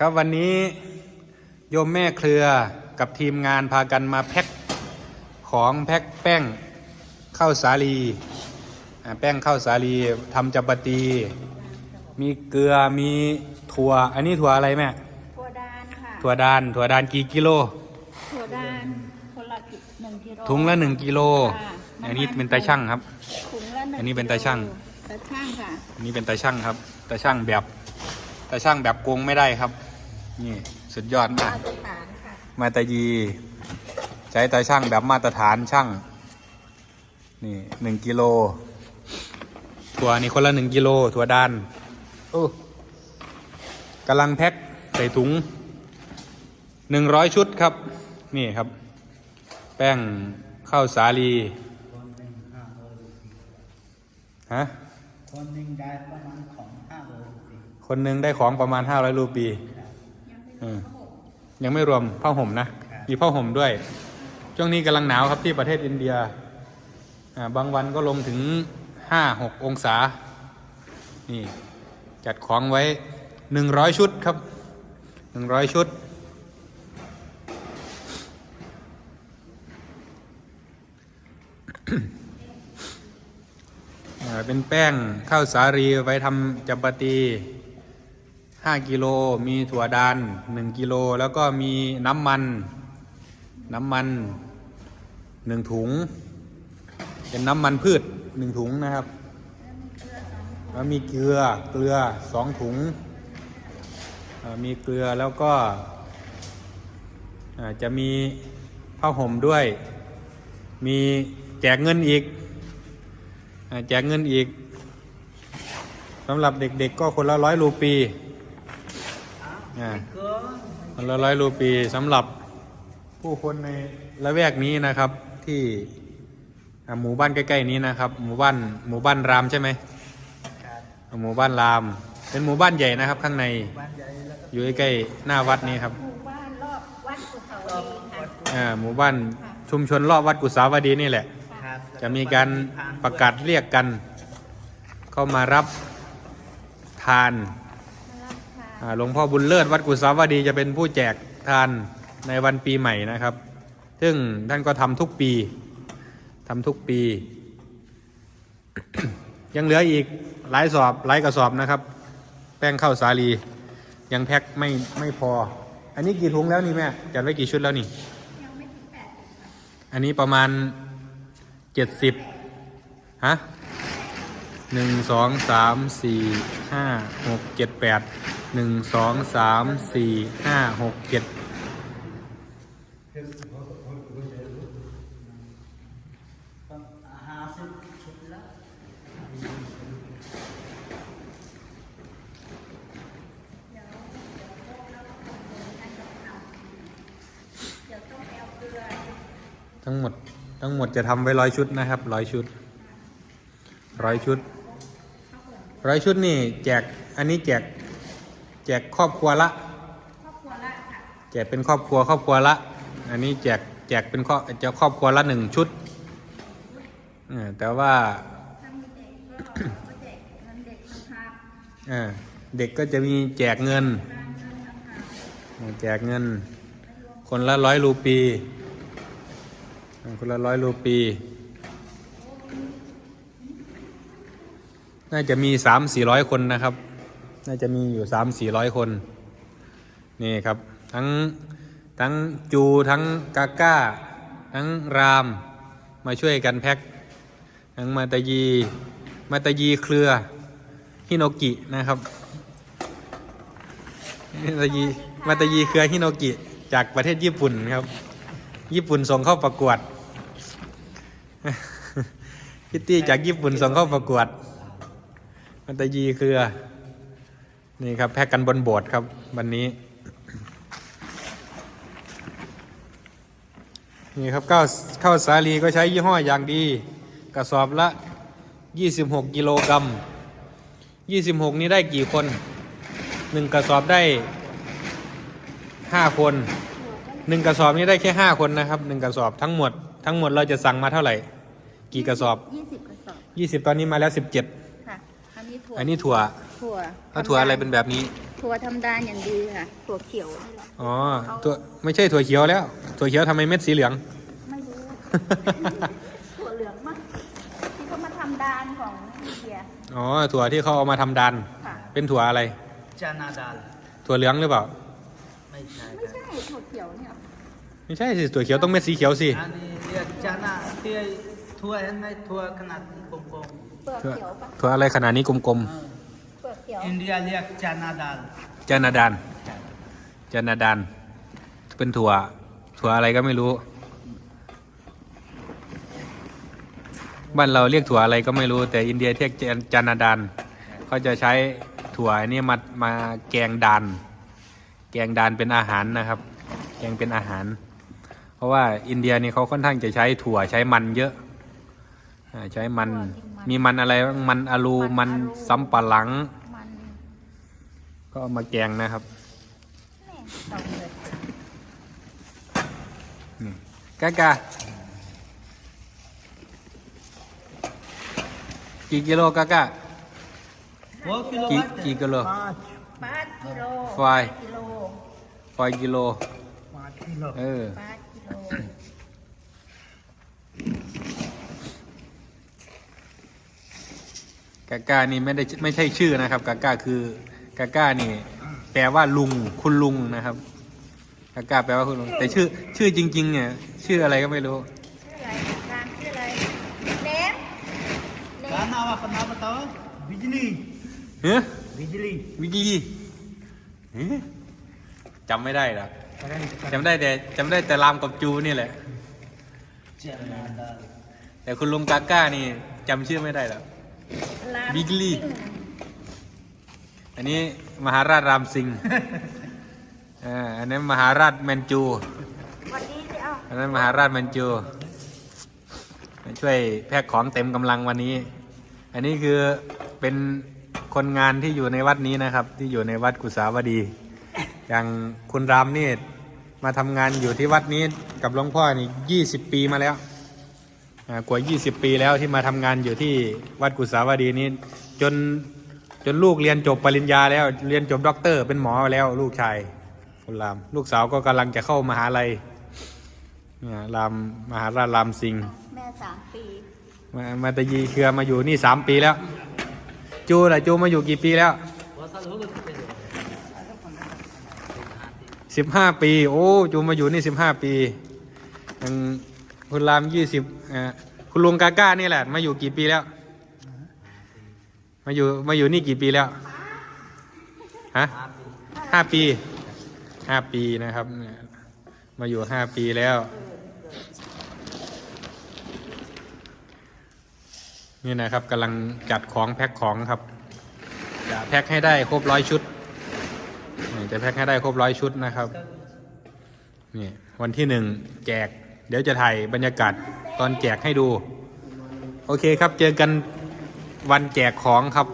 ครับวันนี้โยมแม่เครือกับทีมงานพากันมาแพ็คของแพ็คแป้งข้าวสาลีอ่าแป้งข้าวสาลีทำจับปาตี มีเกลือมีถั่ว อันนี้ถั่วอะไรแม่ถั่วดานค่ะถั่วดานถั่วดานกี่กิโลถั่วดานคนละกิหนึ่งกิโลถุงละหนึ่งกิโลค่ะอันนี้เป็นตาช่างครับถุงละหนึ่งอันนี้เป็นตาช่างตาช่างค่ะอันนี้เป็นตาช่างครับตาช่างแบบตาช่างแบบโกงไม่ได้ครับ นี่สุดยอดมากมาตรฐานค่ะมาตายี ใช้ตาช่างแบบมาตรฐานช่าง นี่หนึ่งกิโล ถั่วนี่คนละหนึ่งกิโล ถั่วดานโอ้กำลังแพ็คใส่ถุงหนึ่งร้อยชุดครับ นี่ครับ แป้งข้าวสาลีฮะคนหนึ่งได้ประมาณของห้าโลสิคนหนึ่งได้ของประมาณ500รูปีอืม ยังไม่รวมผ้าห่มนะ มีผ้าห่มด้วย ช่วงนี้กำลังหนาวครับที่ประเทศอินเดียอ่าบางวันก็ลงถึง5-6องศา นี่ จัดของไว้100ชุดครับ100ชุดอ่าเป็นแป้งข้าวสาลีไว้ทำจับปาตี 5กิโลมีถั่วดาน1กิโลแล้วก็มีน้ำมัน น้ำมัน1ถุง เป็นน้ำมันพืช1ถุงนะครับแล้วมีเกลือเกลือ2ถุง มีเกลือแล้วก็จะมีผ้าห่มด้วย มีแจกเงินอีกแจกเงินอีกสำหรับเด็กๆก็คนละร้อยรูปี อ่าเกินคนละร้อยรูปีสำหรับผู้คนในละแวกนี้นะครับที่อ่าหมู่บ้านใกล้ๆนี้นะครับ หมู่บ้านหมู่บ้านรามใช่ไหมครับอ่าหมู่บ้านราม เป็นหมู่บ้านใหญ่นะครับ ข้างในบ้านใหญ่แล้วก็อยู่ใกล้ๆหน้าวัดนี้ครับหมู่บ้านรอบวัดสุเสาวดีค่ะอ่าหมู่บ้านชุมชนรอบวัดกุสาวดีนี่แหละครับจะมีการประกาศเรียกกัน เข้ามารับทานรับค่ะอ่า หลวงพ่อบุญเลิศวัดกุสาวดีจะเป็นผู้แจกทานในวันปีใหม่นะครับ ซึ่งท่านก็ทำทุกปีทำทุกปี ยังเหลืออีกหลายสอบหลายกระสอบนะครับ แป้งข้าวสาลียังแพ็คไม่ไม่พอ อันนี้กี่ถุงแล้วนี่แม่จัดไว้กี่ชุดแล้วนี่ยังไม่ถึงแอันนี้ประมาณเจ็ดสิบฮะหนึ่งสองสามสี่ห้าหกเจ็ดแปด หนึ่งสองสามสี่ห้าหกเจ็ดทั้งหมดทั้งหมดจะทำไว้ร้อยชุดนะครับร้อยชุดร้อยชุดร้อยชุดนี่แจกอันนี้แจก แจกครอบครัวละ ครอบครัวละค่ะแจกเป็นครอบครัวครอบครัวละ อันนี้แจกแจกเป็นครอบจะครอบครัวละหนึ่งชุดเออแต่ว่าถ้ามีเด็กก็ก็แจกเงินเด็กนะคะเออเด็กก็จะมีแจกเงินการเงินนะคะเออแจกเงิน คนละร้อยรูปีเออคนละร้อยรูปี น่าจะมีสามสี่ร้อยคนนะครับ น่าจะมีอยู่สามสี่ร้อยคน นี่ครับ ทั้งทั้งจูทั้งกาก้า ทั้งรามมาช่วยกันแพ็คทั้งมาตายีมาตายีเครือ ฮิโนกินะครับ มาตายีมาตายีเครือฮิโนกิ จากประเทศญี่ปุ่นครับ ญี่ปุ่นส่งเข้าประกวดพิตตี้จากญี่ปุ่นส่งเข้าประกวดมาตายีเครือ นี่ครับแพ็กกันบนโบสถ์ครับ วันนี้ นี่ครับข้าวข้าวสาลีก็ใช้ยี่ห้ออย่างดี กระสอบละ 26 กิโลกรัม 26 นี้ได้กี่คนหนึ่งกระสอบได้ 5 คนหนึ่งกระสอบนี้ได้แค่ 5 คนนะครับหนึ่งกระสอบทั้งหมด ทั้งหมดเราจะสั่งมาเท่าไหร่ กี่กระสอบยี่สิบกระสอบ 20 ตอนนี้มาแล้ว 17 ค่ะ อันนี้ถั่วอันนี้ถั่ว ถั่วถ้าถั่วอะไรเป็นแบบนี้ถถั่วธรรมดาอย่างดีค่ะ ถั่วเขียวนี่แหละอ๋อตัวไม่ใช่ถั่วเขียวแล้ว ถั่วเขียวทำไมเม็ดสีเหลือง ไม่รู้ ถั่วเหลืองมั้งที่เขามาทำดานของอินเดีย อ๋อ ถั่วที่เขาเอามาทำดันค่ะเป็นถั่วอะไร จานาดาลถั่วเหลืองหรือเปล่า ไม่ใช่ ไม่ใช่ถั่วเขียวเนี่ย ไม่ใช่สิถั่วเขียวต้องเม็ดสีเขียวสิ อันนี้เรียกจานาที่ทั่วเห็นไหมทั่วขนาดกลมเปลือกถั่วเขียวปะถั่วอะไรขนาดนี้กลมๆ ขียวอินเดียเรียกจานาดาลๆจานาดานจานาดาน เป็นถั่ว ถั่วอะไรก็ไม่รู้ บ้านเราเรียกถั่วอะไรก็ไม่รู้ แต่อินเดียเรียกจาจานาดานเขาจะใช้ถั่วอันนี้มามาแกงดานแกงดานเป็นอาหารนะครับ แกงเป็นอาหาร เพราะว่าอินเดียนี่เขาค่อนข้างจะใช้ถั่วใช้มันเยอะอ่าใช้มันมีมันอะไรบ้างมันอะลูมันซ้ำปะหลังมัน ก็เอามาแกงนะครับ แม่ตรงเลย นี่กากากี่กิโลกากา वो किलो की- बात है। की किलो? पाँच ปาดกิโล ไฟ กิโล ฟอยกิโล पाँच किलो เออ ปาดกิโล กากานี่ไม่ได้ไม่ใช่ชื่อนะครับ กากาคือ กาก้านี่ แปลว่าลุงคุณลุงนะครับกาก้าแปลว่าคุณลุงแต่ชื่อ ชื่อจริง ๆ เนี่ย ชื่ออะไรก็ไม่รู้ Kenapa kenapa tahu? Bijli. Hah? Bijli. Bijli. จำไม่ได้หรอจำได้แต่จำได้แต่รามกับจูนี่แหละ แต่คุณลุงกาก้านี่จำชื่อไม่ได้หรอวิจิลี อันนี้มหาราชรามสิงห์อ่าอันนั้นมหาราชแมนจูวันนี้สิเอ้าอันนั้นมหาราชแมนจูมาช่วยแพ็คของเต็มกำลังวันนี้ อันนี้คือเป็นคนงานที่อยู่ในวัดนี้นะครับ ที่อยู่ในวัดกุสาวดี อย่างคุณรามนี่มาทำงานอยู่ที่วัดนี้กับหลวงพ่อนี่ยี่สิบปีมาแล้วอ่ากว่ายี่สิบปีแล้วที่มาทำงานอยู่ที่วัดกุสาวดีนี้จน จนลูกเรียนจบปริญญาแล้ว เรียนจบด็อกเตอร์ เป็นหมอแล้ว ลูกชายคุณราม ลูกสาวก็กำลังจะเข้ามหาลัยนี่รามมหาราชรามสิงห์แม่สามปีมามาตะยีเครือมาอยู่นี่สามปีแล้ว จูล่ะจูมาอยู่กี่ปีแล้วสิบห้าปี โอ้จูมาอยู่นี่สิบห้าปีคุณรามยี่สิบคุณลุงกาก้านี่แหละ มาอยู่กี่ปีแล้ว มาอยู่มาอยู่นี่กี่ปีแล้วฮะห้าปีห้าปีนะครับ มาอยู่ห้าปีแล้ว นี่นะครับกำลังจัดของแพ็คของครับจะแพ็คให้ได้ครบร้อยชุดจะแพ็คให้ได้ครบร้อยชุดนะครับนี่วันที่หนึ่งแจก เดี๋ยวจะถ่ายบรรยากาศตอนแจกให้ดู โอเคครับเจอกัน วันแจกของครับ